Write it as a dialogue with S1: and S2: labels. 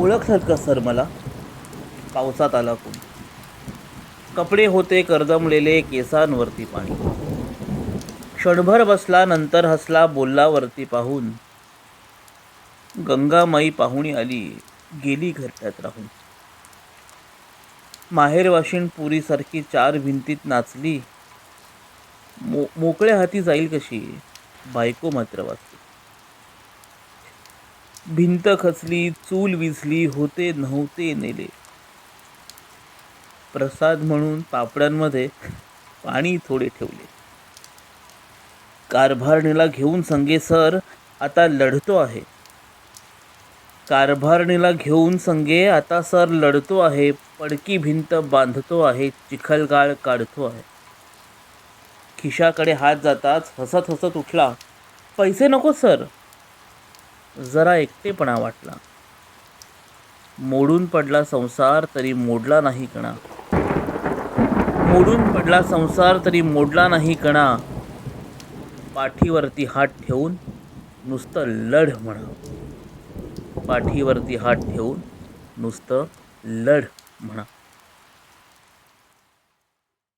S1: ओळखलं का सर मला? पावसात आला कोण? कपडे होते करदमलेले केसांवरती पाणी. क्षणभर बसला नंतर हसला बोलला वरती पाहून. गंगामाई पाहुणी आली गेली घरट्यात राहून. माहेरवाशीण पुरीसारखी चार भिंतीत नाचली. मो मोकळ्या हाती जाईल कशी? बायको मात्र वाचली. भिंत खचली चूल विझली होते नव्हते नेले. प्रसाद म्हणून पापड्यांमध्ये पाणी थोडे ठेवले. कारभारणीला घेऊन संगे सर आता लढतो आहे. कारभारणीला घेऊन संगे आता सर लढतो आहे. पडकी भिंत बांधतो आहे. चिखलगाळ काढतो आहे. खिशाकडे हात जाताच हसत हसत उठला. पैसे नको सर. जरा एकटेपणा वाटला. मोडून पडला संसार तरी मोडला नाही कणा. मोडून पडला संसार तरी मोडला नाही कणा. पाठीवरती हात ठेवून नुसतं लढ म्हणा. पाठीवरती हात ठेवून नुसतं लढ म्हणा.